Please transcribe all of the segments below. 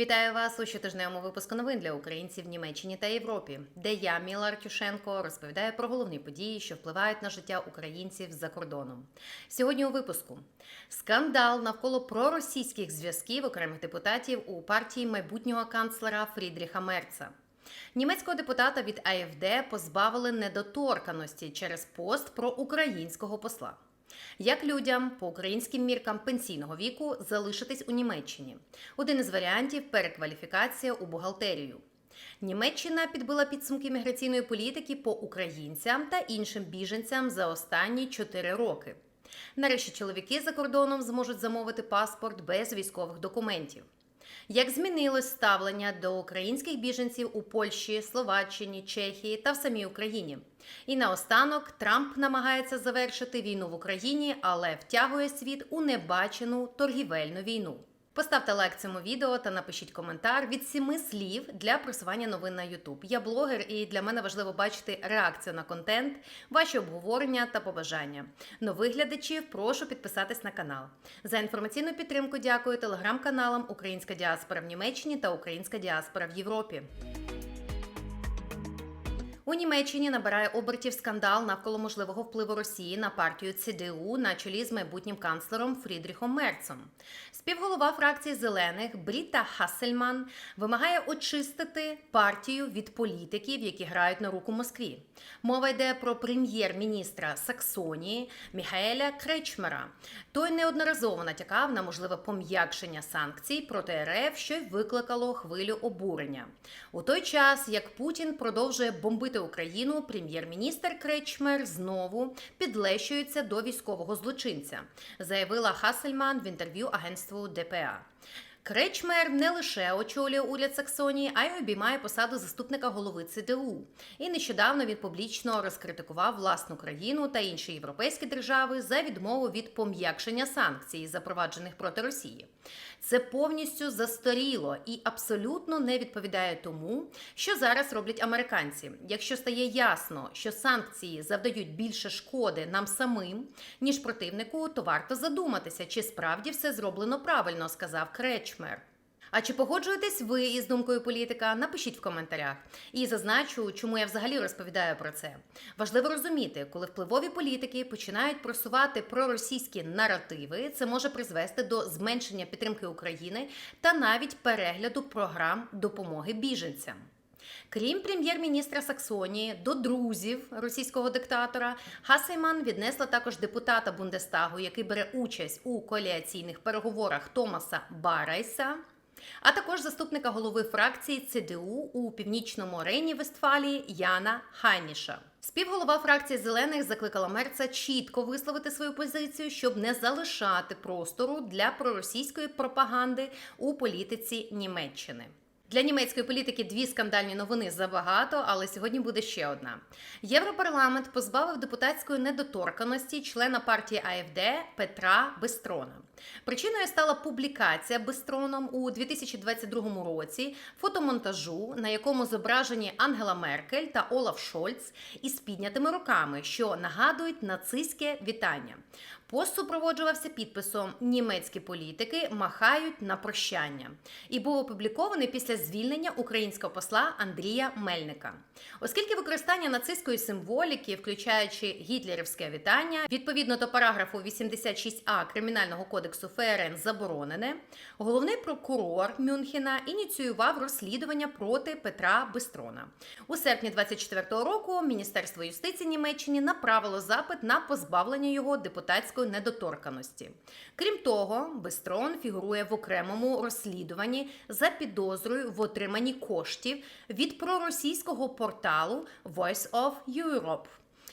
Вітаю вас у щотижневому випуску новин для українців в Німеччині та Європі, де я, Міла Артюшенко, розповідаю про головні події, що впливають на життя українців за кордоном. Сьогодні у випуску скандал навколо проросійських зв'язків окремих депутатів у партії майбутнього канцлера Фрідріха Мерца. Німецького депутата від АФД позбавили недоторканості через пост про українського посла. Як людям по українським міркам пенсійного віку залишитись у Німеччині? Один із варіантів перекваліфікація у бухгалтерію. Німеччина підбила підсумки міграційної політики по українцям та іншим біженцям за останні 4 роки. Нарешті чоловіки за кордоном зможуть замовити паспорт без військових документів. Як змінилось ставлення до українських біженців у Польщі, Словаччині, Чехії та в самій Україні? І наостанок Трамп намагається завершити війну в Україні, але втягує світ у небачену торгівельну війну. Поставте лайк цьому відео та напишіть коментар від сіми слів для просування новин на YouTube. Я блогер, і для мене важливо бачити реакцію на контент, ваші обговорення та побажання. Нових глядачів прошу підписатись на канал. За інформаційну підтримку дякую телеграм-каналам Українська діаспора в Німеччині та Українська діаспора в Європі. У Німеччині набирає обертів скандал навколо можливого впливу Росії на партію ЦДУ на чолі з майбутнім канцлером Фрідріхом Мерцом. Співголова фракції зелених Бріта Хассельман вимагає очистити партію від політиків, які грають на руку Москві. Мова йде про прем'єр-міністра Саксонії Міхаеля Кречмера. Той неодноразово натякав на можливе пом'якшення санкцій проти РФ, що й викликало хвилю обурення. У той час, як Путін продовжує бомбити Україну, прем'єр-міністр Кречмер знову підлещується до військового злочинця, заявила Хассельман в інтерв'ю агентству ДПА. Кречмер не лише очолює уряд Саксонії, а й обіймає посаду заступника голови ЦДУ. І нещодавно він публічно розкритикував власну країну та інші європейські держави за відмову від пом'якшення санкцій, запроваджених проти Росії. Це повністю застаріло і абсолютно не відповідає тому, що зараз роблять американці. Якщо стає ясно, що санкції завдають більше шкоди нам самим, ніж противнику, то варто задуматися, чи справді все зроблено правильно, сказав Кречмер. А чи погоджуєтесь ви із думкою політика? Напишіть в коментарях. І зазначу, чому я взагалі розповідаю про це. Важливо розуміти, коли впливові політики починають просувати проросійські наративи, це може призвести до зменшення підтримки України та навіть перегляду програм допомоги біженцям. Крім прем'єр-міністра Саксонії, до друзів російського диктатора Хасейман віднесла також депутата Бундестагу, який бере участь у коаліційних переговорах Томаса Барайса. А також заступника голови фракції ЦДУ у північному Рейні Вестфалії Яна Хайніша. Співголова фракції зелених закликала Мерца чітко висловити свою позицію, щоб не залишати простору для проросійської пропаганди у політиці Німеччини. Для німецької політики дві скандальні новини забагато, але сьогодні буде ще одна. Європарламент позбавив депутатської недоторканості члена партії АФД Петра Бестрона. Причиною стала публікація Бестроном у 2022 році фотомонтажу, на якому зображені Ангела Меркель та Олаф Шольц із піднятими руками, що нагадують нацистське вітання. Пост супроводжувався підписом Німецькі політики махають на прощання і був опублікований після звільнення українського посла Андрія Мельника. Оскільки використання нацистської символіки, включаючи гітлерівське вітання, відповідно до параграфу 86а Кримінального кодексу ФРН заборонене, головний прокурор Мюнхена ініціював розслідування проти Петра Бестрона. У серпні 24-го року Міністерство юстиції Німеччини направило запит на позбавлення його депутатської недоторканості. Крім того, Бестрон фігурує в окремому розслідуванні за підозрою в отриманні коштів від проросійського порталу Voice of Europe.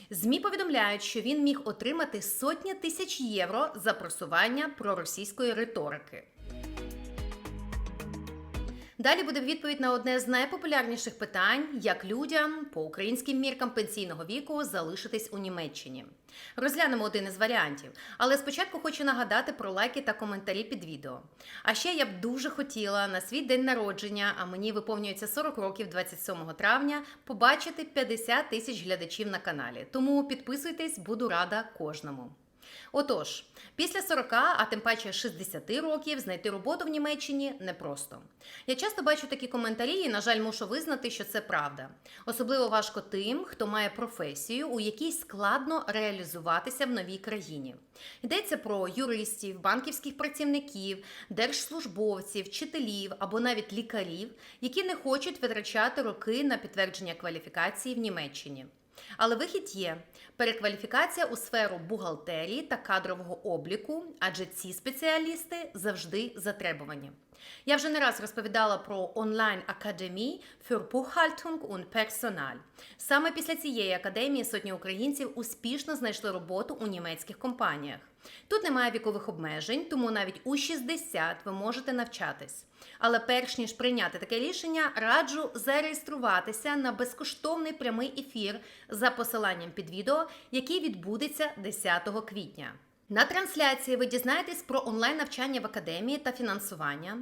ЗМІ повідомляють, що він міг отримати сотні тисяч євро за просування проросійської риторики. Далі буде відповідь на одне з найпопулярніших питань: як людям по українським міркам пенсійного віку залишитись у Німеччині. Розглянемо один із варіантів, але спочатку хочу нагадати про лайки та коментарі під відео. А ще я б дуже хотіла на свій день народження, а мені виповнюється 40 років 27 травня, побачити 50 тисяч глядачів на каналі. Тому підписуйтесь, буду рада кожному. Отож, після 40, а тим паче 60 років, знайти роботу в Німеччині непросто. Я часто бачу такі коментарі, і, на жаль, мушу визнати, що це правда. Особливо важко тим, хто має професію, у якій складно реалізуватися в новій країні. Йдеться про юристів, банківських працівників, держслужбовців, вчителів або навіть лікарів, які не хочуть витрачати роки на підтвердження кваліфікації в Німеччині. Але вихід є перекваліфікація у сферу бухгалтерії та кадрового обліку, адже ці спеціалісти завжди затребувані. Я вже не раз розповідала про онлайн академії für Buchhaltung und Personal. Саме після цієї академії сотні українців успішно знайшли роботу у німецьких компаніях. Тут немає вікових обмежень, тому навіть у 60 ви можете навчатись. Але перш ніж прийняти таке рішення, раджу зареєструватися на безкоштовний прямий ефір за посиланням під відео, який відбудеться 10 квітня. На трансляції ви дізнаєтесь про онлайн навчання в академії та фінансування,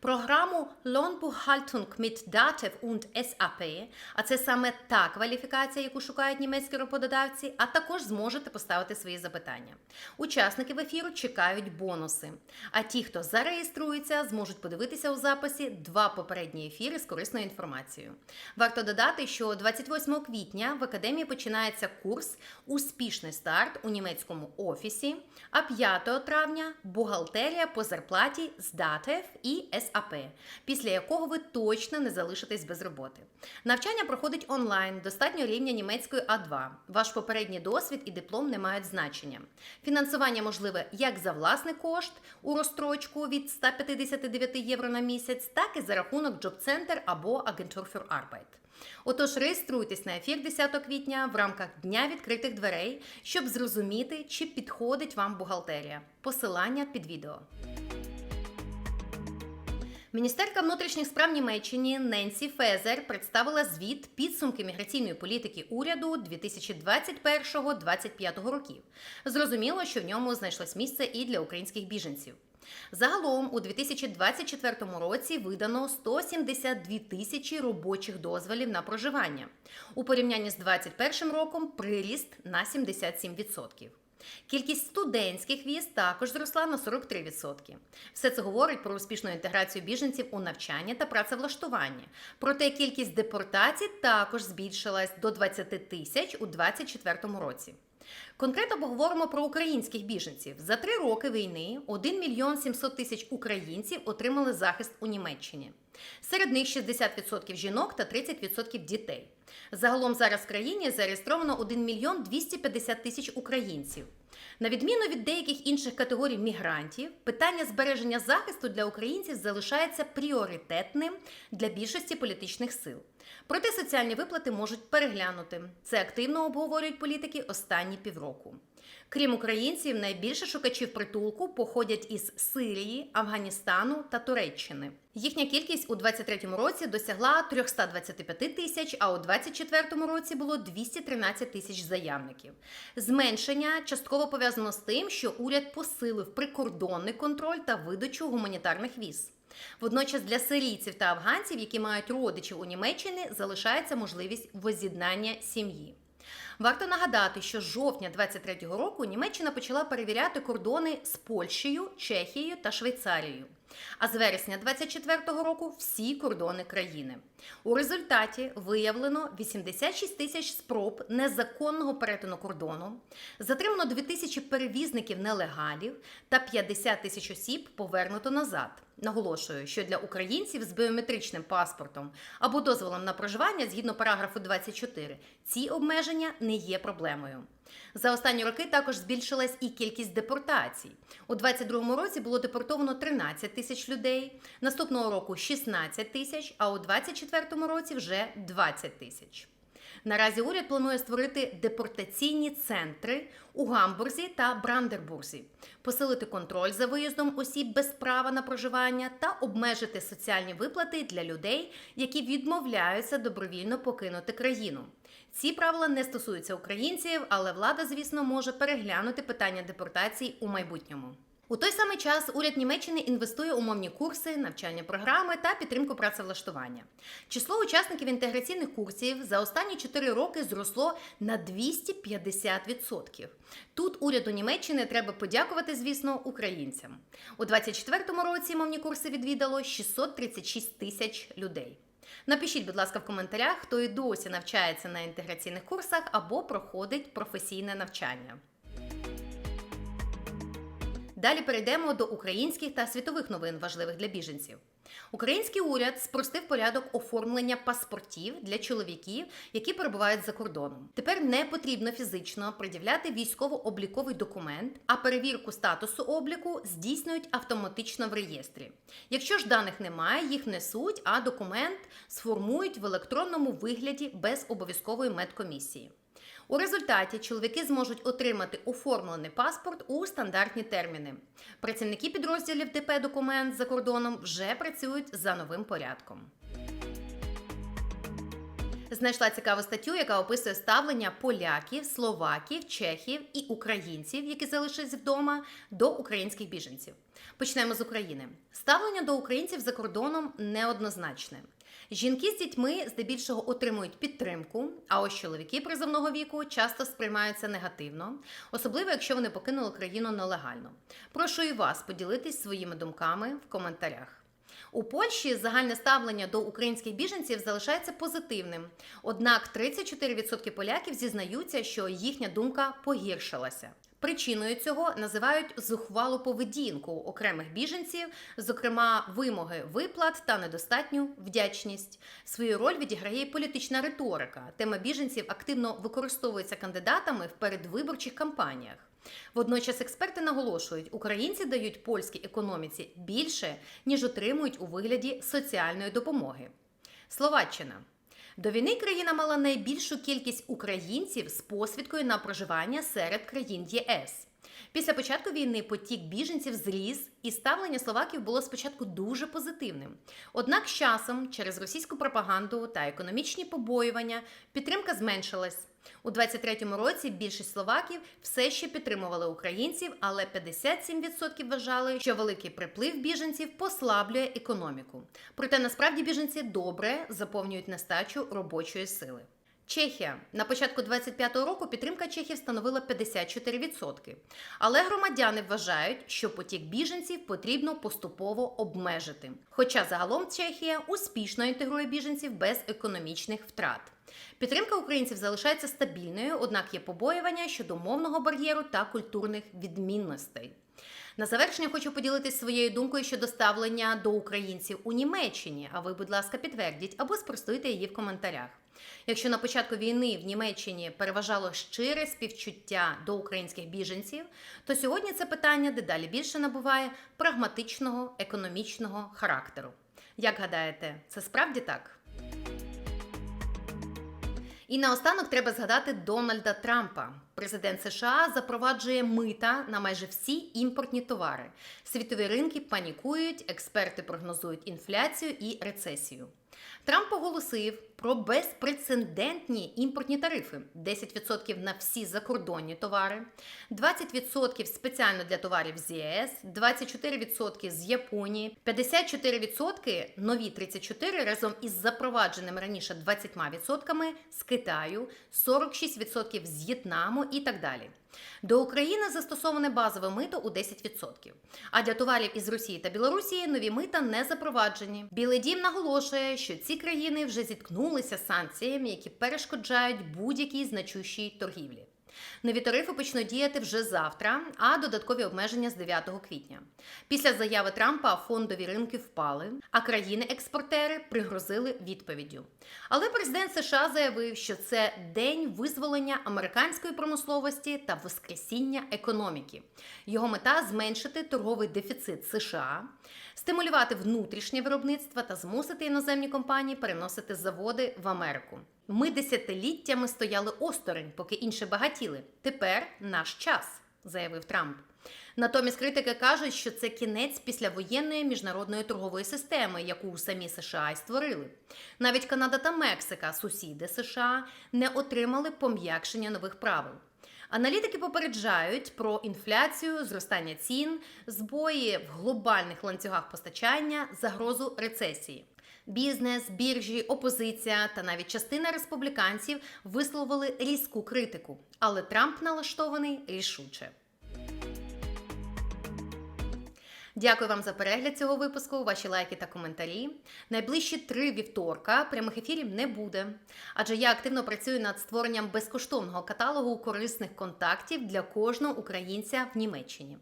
програму Lohnbuchhaltung mit DATEV und SAP, а це саме та кваліфікація, яку шукають німецькі роботодавці, а також зможете поставити свої запитання. Учасники в ефіру чекають бонуси. А ті, хто зареєструється, зможуть подивитися у записі два попередні ефіри з корисною інформацією. Варто додати, що 28 квітня в академії починається курс Успішний старт у німецькому офісі. А 5 травня бухгалтерія по зарплаті з ДАТЕФ і САП, після якого ви точно не залишитесь без роботи. Навчання проходить онлайн, достатньо рівня німецької А2. Ваш попередній досвід і диплом не мають значення. Фінансування можливе як за власний кошт у розстрочку від 159 євро на місяць, так і за рахунок Джоб-центр або Агентур Arbeit. Отож, реєструйтесь на ефір 10 квітня в рамках Дня відкритих дверей, щоб зрозуміти, чи підходить вам бухгалтерія. Посилання під відео. Міністерка внутрішніх справ Німеччини Ненсі Фезер представила звіт підсумки міграційної політики уряду 2021-2025 років. Зрозуміло, що в ньому знайшлось місце і для українських біженців. Загалом у 2024 році видано 172 тисячі робочих дозволів на проживання. У порівнянні з 2021 роком приріст на 77%. Кількість студентських віз також зросла на 43%. Все це говорить про успішну інтеграцію біженців у навчання та працевлаштування. Проте кількість депортацій також збільшилась до 20 тисяч у 2024 році. Конкретно поговоримо про українських біженців. За три роки війни 1 мільйон 700 тисяч українців отримали захист у Німеччині. Серед них 60% жінок та 30% дітей. Загалом зараз в країні зареєстровано 1 мільйон 250 тисяч українців. На відміну від деяких інших категорій мігрантів, питання збереження захисту для українців залишається пріоритетним для більшості політичних сил. Проте соціальні виплати можуть переглянути. Це активно обговорюють політики останні півроку. Крім українців, найбільше шукачів притулку походять із Сирії, Афганістану та Туреччини. Їхня кількість у 2023 році досягла 325 тисяч, а у 2024 році було 213 тисяч заявників. Зменшення частково пов'язано з тим, що уряд посилив прикордонний контроль та видачу гуманітарних віз. Водночас для сирійців та афганців, які мають родичів у Німеччині, залишається можливість воз'єднання сім'ї. Варто нагадати, що з жовтня 2023 року Німеччина почала перевіряти кордони з Польщею, Чехією та Швейцарією. А з вересня 2024 року всі кордони країни. У результаті виявлено 86 тисяч спроб незаконного перетину кордону, затримано 2 тисячі перевізників нелегалів та 50 тисяч осіб повернуто назад. Наголошую, що для українців з біометричним паспортом або дозволом на проживання згідно параграфу 24 ці обмеження не є проблемою. За останні роки також збільшилась і кількість депортацій. У 2022 році було депортовано 13 тисяч людей, наступного року 16 тисяч, а у 2024 році вже 20 тисяч. Наразі уряд планує створити депортаційні центри у Гамбурзі та Брандербурзі, посилити контроль за виїздом осіб без права на проживання та обмежити соціальні виплати для людей, які відмовляються добровільно покинути країну. Ці правила не стосуються українців, але влада, звісно, може переглянути питання депортації у майбутньому. У той самий час уряд Німеччини інвестує у мовні курси, навчальні програми та підтримку працевлаштування. Число учасників інтеграційних курсів за останні 4 роки зросло на 250%. Тут уряду Німеччини треба подякувати, звісно, українцям. У 2024 році мовні курси відвідало 636 тисяч людей. Напишіть, будь ласка, в коментарях, хто і досі навчається на інтеграційних курсах або проходить професійне навчання. Далі перейдемо до українських та світових новин, важливих для біженців. Український уряд спростив порядок оформлення паспортів для чоловіків, які перебувають за кордоном. Тепер не потрібно фізично пред'являти військово-обліковий документ, а перевірку статусу обліку здійснюють автоматично в реєстрі. Якщо ж даних немає, їх несуть, а документ сформують в електронному вигляді без обов'язкової медкомісії. У результаті чоловіки зможуть отримати оформлений паспорт у стандартні терміни. Працівники підрозділів ДП документ за кордоном вже працюють за новим порядком. Знайшла цікаву статтю, яка описує ставлення поляків, словаків, чехів і українців, які залишились вдома, до українських біженців. Почнемо з України. Ставлення до українців за кордоном неоднозначне. Жінки з дітьми здебільшого отримують підтримку, а ось чоловіки призовного віку часто сприймаються негативно, особливо якщо вони покинули країну нелегально. Прошу і вас поділитись своїми думками в коментарях. У Польщі загальне ставлення до українських біженців залишається позитивним. Однак 34% поляків зізнаються, що їхня думка погіршилася. Причиною цього називають зухвалу поведінку окремих біженців, зокрема вимоги виплат та недостатню вдячність. Свою роль відіграє політична риторика. Тема біженців активно використовується кандидатами в передвиборчих кампаніях. Водночас експерти наголошують, українці дають польській економіці більше, ніж отримують у вигляді соціальної допомоги. Словаччина. До війни країна мала найбільшу кількість українців з посвідкою на проживання серед країн ЄС. Після початку війни потік біженців зріс, і ставлення словаків було спочатку дуже позитивним. Однак з часом, через російську пропаганду та економічні побоювання, підтримка зменшилась. У 23-му році більшість словаків все ще підтримували українців, але 57% вважали, що великий приплив біженців послаблює економіку. Проте насправді біженці добре заповнюють нестачу робочої сили. Чехія на початку 25-го року підтримка Чехів становила 54%. Але громадяни вважають, що потік біженців потрібно поступово обмежити. Хоча загалом Чехія успішно інтегрує біженців без економічних втрат. Підтримка українців залишається стабільною, однак є побоювання щодо мовного бар'єру та культурних відмінностей. На завершення хочу поділитися своєю думкою щодо ставлення до українців у Німеччині. А ви, будь ласка, підтвердіть або спростуйте її в коментарях. Якщо на початку війни в Німеччині переважало щире співчуття до українських біженців, то сьогодні це питання дедалі більше набуває прагматичного економічного характеру. Як гадаєте, це справді так? І наостанок треба згадати Дональда Трампа. Президент США запроваджує мита на майже всі імпортні товари. Світові ринки панікують, експерти прогнозують інфляцію і рецесію. Трамп оголосив про безпрецедентні імпортні тарифи: 10% на всі закордонні товари, 20% спеціально для товарів з ЄС, 24% з Японії, 54% нові 34% разом із запровадженими раніше 20% з Китаю, 46% з В'єтнаму і так далі. До України застосоване базове мито у 10%. А для товарів із Росії та Білорусі нові мита не запроваджені. Білий дім наголошує, що ці країни вже зіткнулися з санкціями, які перешкоджають будь-якій значущій торгівлі. Нові тарифи почнуть діяти вже завтра, а додаткові обмеження з 9 квітня. Після заяви Трампа фондові ринки впали, а країни-експортери пригрозили відповіддю. Але президент США заявив, що це день визволення американської промисловості та воскресіння економіки. Його мета зменшити торговий дефіцит США, стимулювати внутрішнє виробництво та змусити іноземні компанії переносити заводи в Америку. Ми десятиліттями стояли осторонь, поки інші багатіли. Тепер наш час, заявив Трамп. Натомість критики кажуть, що це кінець післявоєнної міжнародної торгової системи, яку самі США й створили. Навіть Канада та Мексика, сусіди США, не отримали пом'якшення нових правил. Аналітики попереджають про інфляцію, зростання цін, збої в глобальних ланцюгах постачання, загрозу рецесії. Бізнес, біржі, опозиція та навіть частина республіканців висловили різку критику, але Трамп налаштований рішуче. Дякую вам за перегляд цього випуску, ваші лайки та коментарі. Найближчі три вівторка прямих ефірів не буде, адже я активно працюю над створенням безкоштовного каталогу корисних контактів для кожного українця в Німеччині.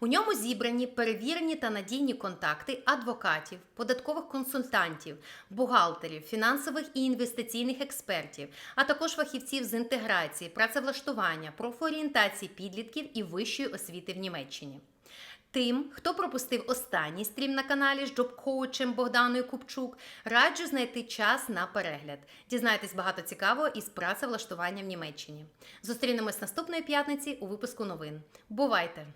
У ньому зібрані перевірені та надійні контакти адвокатів, податкових консультантів, бухгалтерів, фінансових і інвестиційних експертів, а також фахівців з інтеграції, працевлаштування, профорієнтації підлітків і вищої освіти в Німеччині. Тим, хто пропустив останній стрім на каналі з джоб-коучем Богданою Купчук, раджу знайти час на перегляд. Дізнайтесь багато цікавого із працевлаштуванням в Німеччині. Зустрінемось наступної п'ятниці у випуску новин. Бувайте!